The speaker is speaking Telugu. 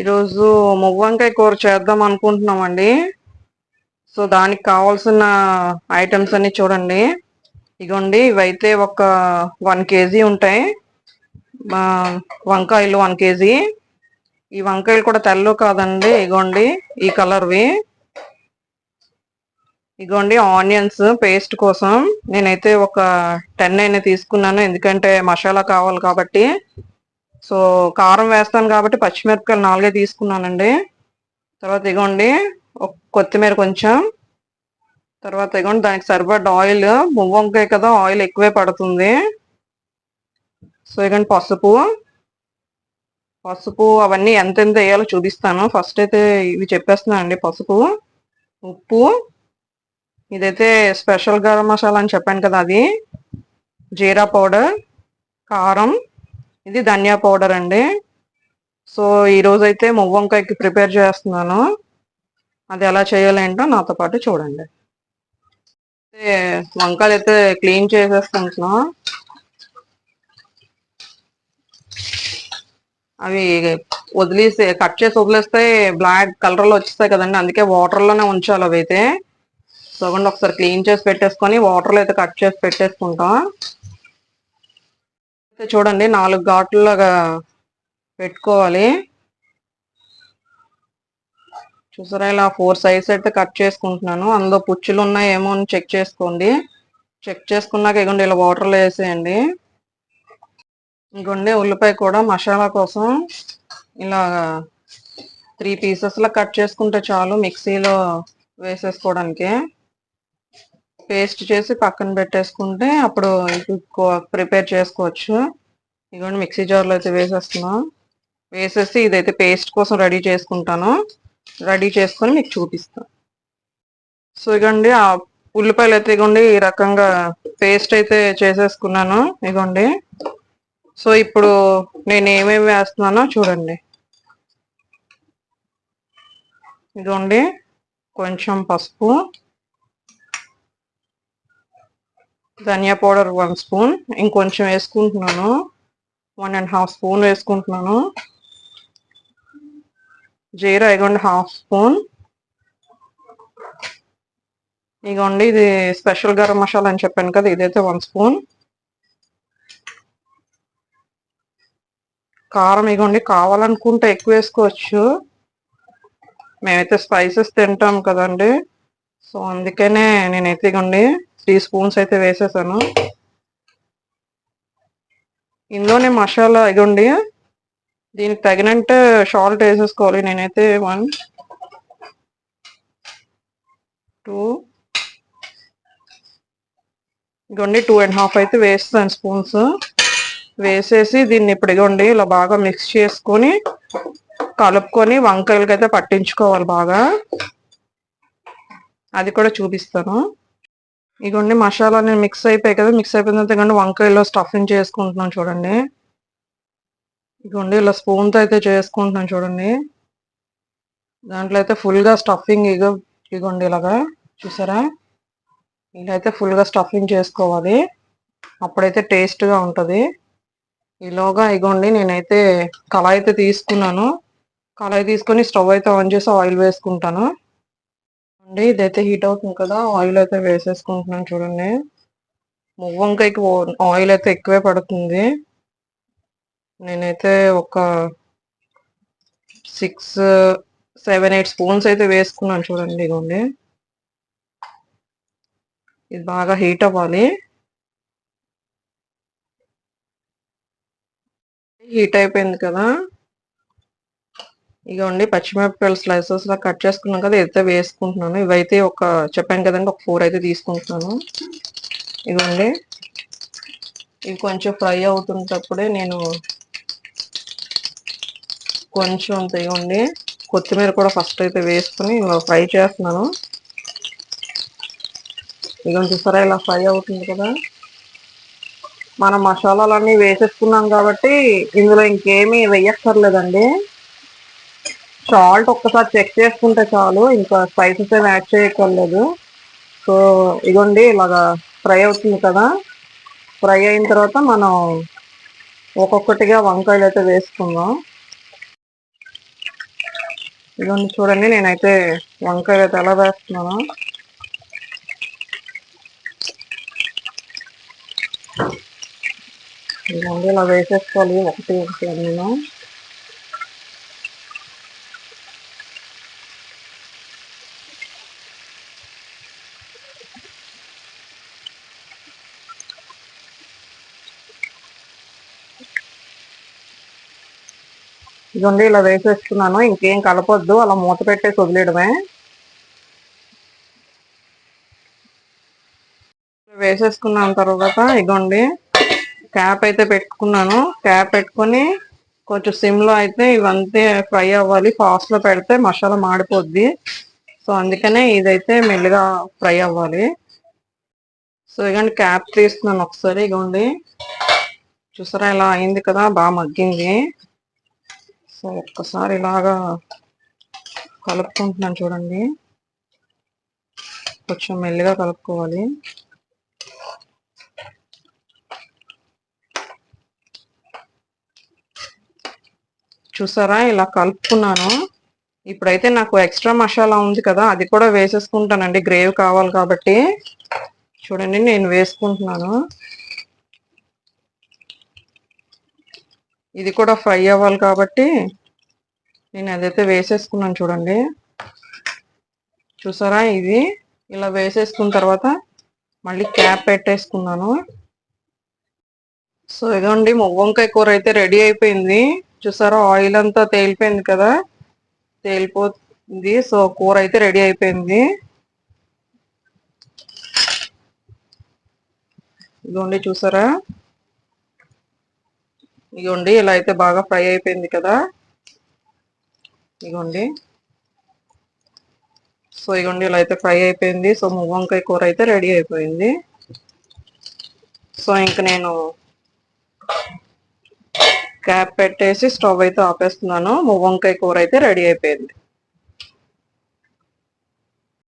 ఈరోజు మువ్వంకాయ కూర చేద్దాం అనుకుంటున్నామండి. సో దానికి కావాల్సిన ఐటమ్స్ అన్ని చూడండి. ఇగోండి ఇవైతే ఒక వన్ కేజీ ఉంటాయి. వంకాయలు వన్ కేజీ. ఈ వంకాయలు కూడా తెల్ల కాదండి. ఇగోండి ఈ కలర్వి. ఇగోండి ఆనియన్స్ పేస్ట్ కోసం. నేనైతే ఒక టెన్ అయినా తీసుకున్నాను. ఎందుకంటే మసాలా కావాలి కాబట్టి. సో కారం వేస్తాను కాబట్టి పచ్చిమిరపకాయలు నాలుగే తీసుకున్నానండి. తర్వాత ఇగోండి ఒక కొత్తిమీర కొంచెం. తర్వాత ఇగోండి దానికి సరిపడ్డ ఆయిల్. వంకాయ కదా ఆయిల్ ఎక్కువే పడుతుంది. సో ఇగోండి పసుపు. పసుపు అవన్నీ ఎంతెంత వేయాలో చూపిస్తాను. ఫస్ట్ అయితే ఇవి చెప్పేస్తున్నానండి పసుపు ఉప్పు. ఇదైతే స్పెషల్ గరం మసాలా అని చెప్పాను కదా అది. జీరా పౌడర్ కారం. ఇది ధనియా పౌడర్ అండి. సో ఈరోజు అయితే మువ్వంకాయకి ప్రిపేర్ చేస్తున్నాను. అది ఎలా చేయాలేంటో నాతో పాటు చూడండి. వంకాయలు అయితే క్లీన్ చేసేసుకుంటున్నాం. అవి వదిలేసి కట్ చేసి వదిలేస్తే బ్లాక్ కలర్లో వచ్చేస్తాయి కదండి. అందుకే వాటర్లోనే ఉంచాలి అవి అయితే. సగండి ఒకసారి క్లీన్ చేసి పెట్టేసుకొని వాటర్లో అయితే కట్ చేసి పెట్టేసుకుంటాం. చూడండి నాలుగు ఘాట్లుగా పెట్టుకోవాలి. చూసారా ఇలా ఫోర్ సైజ్ అయితే కట్ చేసుకుంటున్నాను. అందులో పుచ్చులు ఉన్నాయేమో అని చెక్ చేసుకోండి. చెక్ చేసుకున్నాక ఇగోండి ఇలా వాటర్లో వేసేయండి. ఇంకొండి ఉల్లిపాయ కూడా మసాలా కోసం ఇలా త్రీ పీసెస్లో కట్ చేసుకుంటే చాలు మిక్సీలో వేసేసుకోవడానికి. పేస్ట్ చేసి పక్కన పెట్టేసుకుంటే అప్పుడు ప్రిపేర్ చేసుకోవచ్చు. ఇదిగోండి మిక్సీ జార్లో అయితే వేసేస్తున్నాం. వేసేసి ఇదైతే పేస్ట్ కోసం రెడీ చేసుకుంటాను. రెడీ చేసుకొని మీకు చూపిస్తాను సో ఇగోండి ఆ ఉల్లిపాయలు అయితే ఇగోండి ఈ రకంగా పేస్ట్ అయితే చేసేసుకున్నాను. ఇగోండి సో ఇప్పుడు నేను ఏమేమి వేస్తున్నానో చూడండి. ఇదిగోండి కొంచెం పసుపు. ధనియా పౌడర్ వన్ స్పూన్ ఇంకొంచెం వేసుకుంటున్నాను. వన్ అండ్ హాఫ్ స్పూన్ వేసుకుంటున్నాను. జీరా ఇగోండి హాఫ్ స్పూన్. ఇగోండి ఇది స్పెషల్ గరం మసాలా అని చెప్పాను కదా ఇదైతే వన్ స్పూన్. కారం ఇగోండి కావాలనుకుంటే ఎక్కువ వేసుకోవచ్చు. మేమైతే స్పైసెస్ తింటాం కదండి. సో అందుకనే నేనైతే ఇగోండి త్రీ స్పూన్స్ అయితే వేసేసాను. ఇందులోనే మసాలా ఇగండి దీనికి తగినంత షాల్ట్ వేసేసుకోవాలి. నేనైతే వన్ టూ ఇగోండి టూ అండ్ హాఫ్ అయితే వేస్తాను స్పూన్స్. వేసేసి దీన్ని ఇప్పుడు ఇగోండి ఇలా బాగా మిక్స్ చేసుకొని కలుపుకొని వంకాయలకైతే పట్టించుకోవాలి బాగా. అది కూడా చూపిస్తాను. ఇగోండి మసాలా నేను మిక్స్ అయిపోయాయి కదా మిక్స్ అయిపోయిన తర్వాత ఇగోండి వంకాయలో స్టఫింగ్ చేసుకుంటున్నాను చూడండి. ఇగోండి ఇలా స్పూన్తో అయితే చేసుకుంటున్నాను చూడండి. దాంట్లో అయితే ఫుల్గా స్టఫింగ్ ఇగో ఇగోండి ఇలాగా చూసారా? ఇలా అయితే ఫుల్గా స్టఫింగ్ చేసుకోవాలి. అప్పుడైతే టేస్ట్గా ఉంటుంది. ఈలోగా ఇగోండి నేనైతే కళాయి అయితే తీసుకున్నాను. కళాయి తీసుకొని స్టవ్ అయితే ఆన్ చేసి ఆయిల్ వేసుకుంటాను. అండి ఇదైతే హీట్ అవుతుంది కదా ఆయిల్ అయితే వేసేసుకుంటున్నాను చూడండి. మువ్వంకాయకి ఆయిల్ అయితే ఎక్కువే పడుతుంది. నేనైతే ఒక సిక్స్ సెవెన్ ఎయిట్ స్పూన్స్ అయితే వేసుకున్నాను చూడండి ఇదిగోండి. ఇది బాగా హీట్ అవ్వాలి. హీట్ అయిపోయింది కదా. ఇగోండి పచ్చిమిరపకాయలు స్లైసెస్ లా కట్ చేసుకున్నాం కదా ఇదైతే వేసుకుంటున్నాను ఇవైతే ఒక చెప్పాను కదండి ఒక ఫోర్ అయితే తీసుకుంటున్నాను. ఇగోండి ఇవి కొంచెం ఫ్రై అవుతున్నప్పుడే నేను కొంచెం ఇవ్వండి కొత్తిమీర కూడా ఫస్ట్ అయితే వేసుకుని ఇలా ఫ్రై చేస్తున్నాను. ఇక చూసారా ఇలా ఫ్రై అవుతుంది కదా. మనం మసాలాలన్నీ వేసేసుకున్నాం కాబట్టి ఇందులో ఇంకేమీ వేయక్కర్లేదండి. సాల్ట్ ఒక్కసారి చెక్ చేసుకుంటే చాలు ఇంకా స్పైసెస్ ఏమి యాడ్ చేయక్కర్లేదు. సో ఇగోండి ఇలాగా ఫ్రై అవుతుంది కదా. ఫ్రై అయిన తర్వాత మనం ఒక్కొక్కటిగా వంకాయలు అయితే వేసుకుందాం. ఇదిగోండి చూడండి నేనైతే వంకాయలు అయితే ఎలా వేస్తున్నాను. ఇదిగోండి ఇలా వేసేసుకోవాలి. ఒకటి ఒకటి నేను ఇదిగోండి ఇలా వేసేస్తున్నాను. ఇంకేం కలపొద్దు అలా మూత పెట్టేసి వదిలేయడమే. వేసేసుకున్నాను తర్వాత ఇదిగోండి క్యాప్ అయితే పెట్టుకున్నాను. క్యాప్ పెట్టుకొని కొంచెం సిమ్లో అయితే ఇవంతే ఫ్రై అవ్వాలి. ఫాస్ట్లో పెడితే మసాలా మాడిపోద్ది. సో అందుకనే ఇదైతే మెల్లిగా ఫ్రై అవ్వాలి. సో ఇదిగోండి క్యాప్ తీస్తున్నాను ఒకసారి. ఇదిగోండి చూసారా ఇలా అయింది కదా బాగా మగ్గింది. సో ఒక్కసారి ఇలాగా కలుపుకుంటున్నాను చూడండి. కొంచెం మెల్లిగా కలుపుకోవాలి. చూసారా? ఇలా కలుపుకున్నాను. ఇప్పుడైతే నాకు ఎక్స్ట్రా మసాలా ఉంది కదా అది కూడా వేసేసుకుంటానండి. గ్రేవ్ కావాలి కాబట్టి. చూడండి నేను వేసుకుంటున్నాను. ఇది కూడా ఫ్రై అవ్వాలి కాబట్టి నేను అదైతే వేసేసుకున్నాను చూడండి. చూసారా ఇది? ఇలా వేసేసుకున్న తర్వాత మళ్ళీ క్యాప్ పెట్టేసుకున్నాను. సో ఇదండి వంకాయ కూర అయితే రెడీ అయిపోయింది. చూసారా ఆయిల్ అంతా తేలిపోయింది కదా? తేలిపోతుంది సో కూర అయితే రెడీ అయిపోయింది. ఇదిగోండి చూసారా? ఇదిగోండి ఇలా అయితే బాగా ఫ్రై అయిపోయింది కదా. ఇదిగోండి సో ఇదిగోండి ఇలా అయితే ఫ్రై అయిపోయింది. సో వంకాయ కూర అయితే రెడీ అయిపోయింది. సో ఇంక నేను క్యాప్ పెట్టేసి స్టవ్ అయితే ఆపేస్తున్నాను. వంకాయ కూర అయితే రెడీ అయిపోయింది.